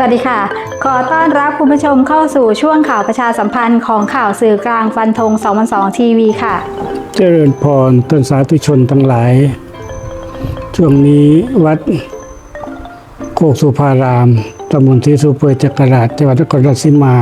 สวัสดีค่ะ ขอต้อนรับคุณผู้ชมเข้าสู่ช่วงข่าวประชาสัมพันธ์ของข่าวสื่อกลางฟันธง202ทีวีค่ะ เจริญพรท่านสาธุชนทั้งหลาย ช่วงนี้วัดโคกสุภารามตำบลที่สุเปอร์จักราชจังหวัดนครราชสีมา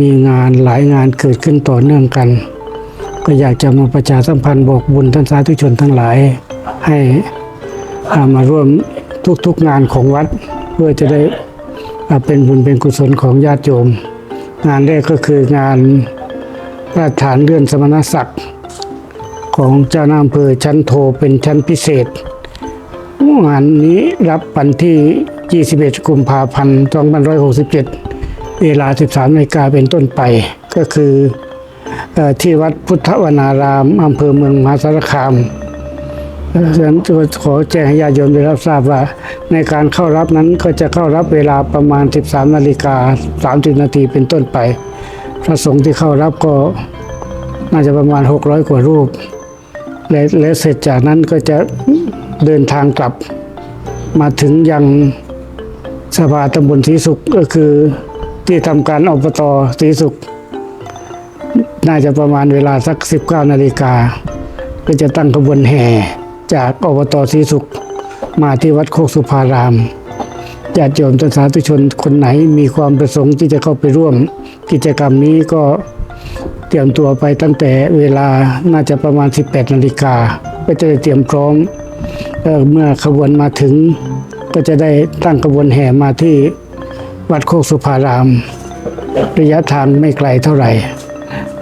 มีงานหลายงานเกิดขึ้นต่อเนื่องกัน ก็อยากจะมาประชาสัมพันธ์บอกบุญท่านสาธุชนทั้งหลาย ให้อ่ามาร่วมทุกๆงานของวัด เพื่อจะได้ เป็นบุญเป็นกุศลของญาติโยม งานแรกก็คืองานพระราชทานเลื่อนสมณศักดิ์ของเจ้าหน้าอำเภอชั้นโทเป็นชั้นพิเศษ งานนี้รับวันที่ 21 กุมภาพันธ์ 2567 เวลา 13นาฬิกาเป็นต้นไป ก็คือที่วัดพุทธวนารามอำเภอเมืองมหาสารคาม ฉะนั้นขอแจ้งให้ญาติโยมได้รับทราบว่า ในการเข้ารับนั้นก็จะเข้ารับเวลาประมาณ 13นาฬิกา30นาทีเป็นต้นไป พระสงฆ์ที่เข้ารับก็น่าจะประมาณ 600 กว่ารูป และและเสร็จจากนั้นก็จะเดินทางกลับ มาถึงยังสภาตำบลศรีสุขก็คือที่ทำการอบตศรีสุข น่าจะประมาณเวลาสัก 19นาฬิกาก็จะตั้งขบวนแห่ จากอบตศรีสุข มาที่วัดโคกสุภารามญาติโยมสาธุชนคนไหนมีความประสงค์ที่จะเข้าไปร่วม กิจกรรมนี้ก็เตรียมตัวไปตั้งแต่เวลาน่าจะประมาณ 18นาฬิกาก็จะได้เตรียมพร้อมเออเมื่อขบวนมาถึง ก็จะได้ตั้งขบวนแห่มาที่วัดโคกสุภาราม ระยะทางไม่ไกลเท่าไหร่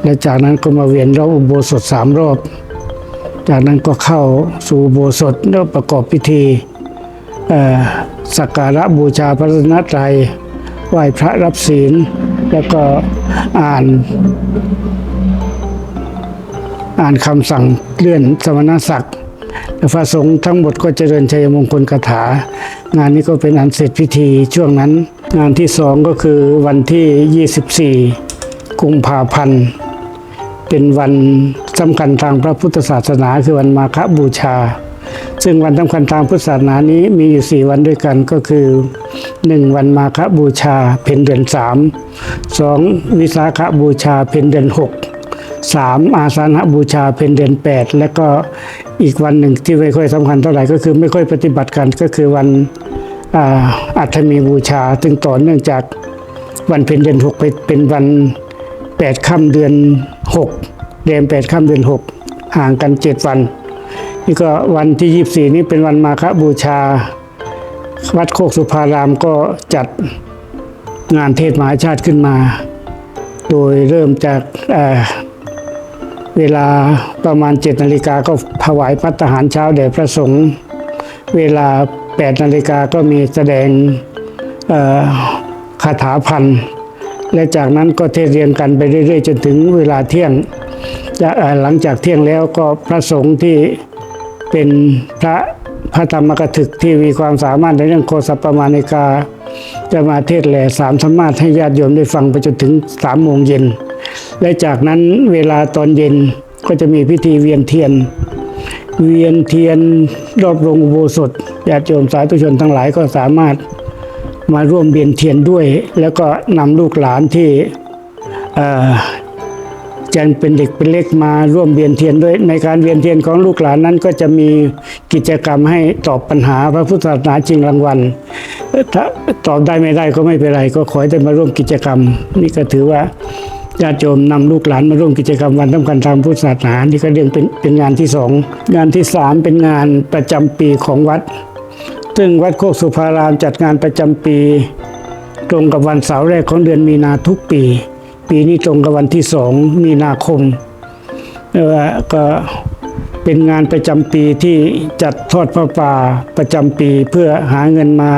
และจากนั้นก็มาเวียนรอบอุโบสถสามรอบ จากนั้นก็เข้าสู่โบสถแล้วประกอบพิธีสักการะบูชาพระรัตนตรัยไหว้พระรับศีล แล้วก็อ่าน อ่านคำสั่งเลื่อนสมณศักดิ์และพระสงฆ์ทั้งหมดก็เจริญชัยมงคลคาถา งานนี้ก็เป็นอันเสร็จพิธีช่วงนั้น งานที่สองก็คือวันที่ 24 กุมภาพันธ์ เป็นวัน สำคัญทางพระพุทธศาสนาคือวันมาฆบูชา ซึ่งวันสำคัญทางพุทธศาสนานี้มีอยู่ 4 วันด้วยกันก็คือ 1. วันมาฆบูชาเพ็ญเดือน 3 2. วิสาขบูชาเพ็ญเดือน 6 3. อาสาฬหบูชาเพ็ญเดือน 8 และก็อีกวันหนึ่งที่ไม่ค่อยสำคัญเท่าไหร่ก็คือไม่ค่อยปฏิบัติกันก็คือวันอัฐมีบูชาซึ่งต่อเนื่องจากวันเพ็ญเดือน6ไปเป็นวัน 8ค่ำเดือน 6 เดือน8ค่ำเดือน6ห่างกัน7วัน นี่ก็วันที่24นี้เป็นวันมาฆบูชา วัดโคกสุภารามก็จัดงานเทศมหาชาติขึ้นมา โดยเริ่มจากเเวลาประมาณ7นาฬิกาก็ถวายพัฒหารเช้าแด่พระสงฆ์เวลา8นาฬิกาก็มีแสดงคาถาพันและจากนั้นก็เทศเรียนกันไปเรื่อยๆ จนถึงเวลาเที่ยง หลังจากเที่ยงแล้วก็พระสงฆ์ที่เป็นพระพระธรรมกถึกที่มีความสามารถในเรื่องโคสปปมาณิกา จะมาเทศแหล่สามธรรมาสให้ญาติโยมได้ฟังไปจนถึงสามโมงเย็น และจากนั้นเวลาตอนเย็นก็จะมีพิธีเวียนเทียน เวียนเทียนรอบโรงอุโบสถญาติโยมสาธุชนทั้งหลายก็สามารถมาร่วมเวียนเทียนด้วย แล้วก็นำลูกหลานที่ เอ่อยังเป็นเด็กเป็นเล็กมาร่วมเวียนเทียนด้วย ในการเวียนเทียนของลูกหลานนั้นก็จะมีกิจกรรมให้ตอบปัญหาพระพุทธศาสนาจริงรางวัลถ้าตอบได้ไม่ได้ก็ไม่เป็นไร ก็ขอให้ได้มาร่วมกิจกรรม นี่ก็ถือว่าญาติโยมนำลูกหลานมาร่วมกิจกรรมวันสำคัญทางพุทธศาสนานี่ก็เรียกเป็นเป็นงานที่สองงานที่สามเป็นงานประจำปีของวัด ซึ่งวัดโคกสุภารามจัดงานประจำปี ตรงกับวันเสาร์แรกของเดือนมีนาทุกปี ปีนี้ตรงกับวันที่สองมีนาคมเออก็เป็นงานประจำปีที่จัดทอดพระป่าประจำปีเพื่อหาเงินมา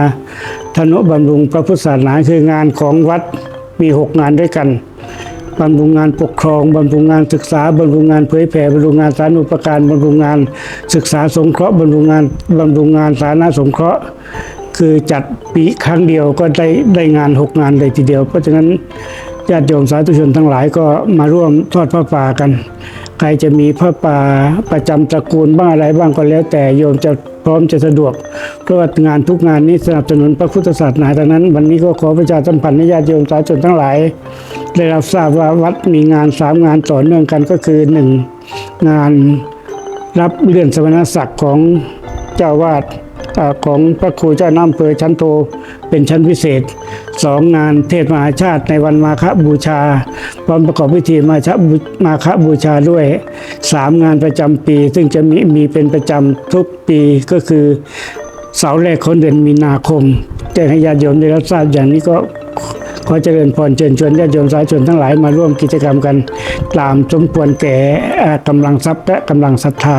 ทนุบำรุงพระพุทธศาสนาคืองานของวัดมีหกงานด้วยกันบำรุงงานปกครองบำรุงงานศึกษาบำรุงงานเผยแผ่บำรุงงานสาธารณูปการบำรุงงานศึกษาสงเคราะห์บำรุงงานบำรุงงานสาธารณสงเคราะห์ คือจัดปีครั้งเดียวก็ได้ได้งานหกงานเลยทีเดียว เพราะฉะนั้น ญาติโยมสาธุชนทั้งหลายก็มาร่วมทอดพระป่ากัน ใครจะมีพระป่าประจำตระกูลบ้างอะไรบ้างก็แล้ว แต่โยมจะพร้อมจะสะดวกเพราะว่างานทุกงานนี้สนับสนุนพระพุทธศาสนาดังนั้น วันนี้ก็ขอประชาสัมพันธ์ให้ญาติโยมสาธุชนทั้งหลาย ได้รับทราบว่าวัดมีงานสามงานต่อเนื่องกันก็คือหนึ่งงานรับเลื่อนสมณศักดิ์ของเจ้าวาด ของพระครูเจ้าน้ำเภอชั้นโตเป็นชั้นพิเศษสองงานเทศมหาชาติในวันมาฆบูชา พร้อมประกอบพิธีมาชาบูมาฆบูชาด้วยสามงานประจำปี ซึ่งจะมีมีเป็นประจำทุกปีก็คือเสาร์แรกของเดือนมีนาคมแจ้งให้ญาติโยมได้รับทราบอย่างนี้ก็ขอเจริญพรเชิญชวนญาติโยมสาธุชนทั้งหลายมาร่วมกิจกรรมกัน ตามสมควรแก่กำลังทรัพย์และกำลังศรัทธา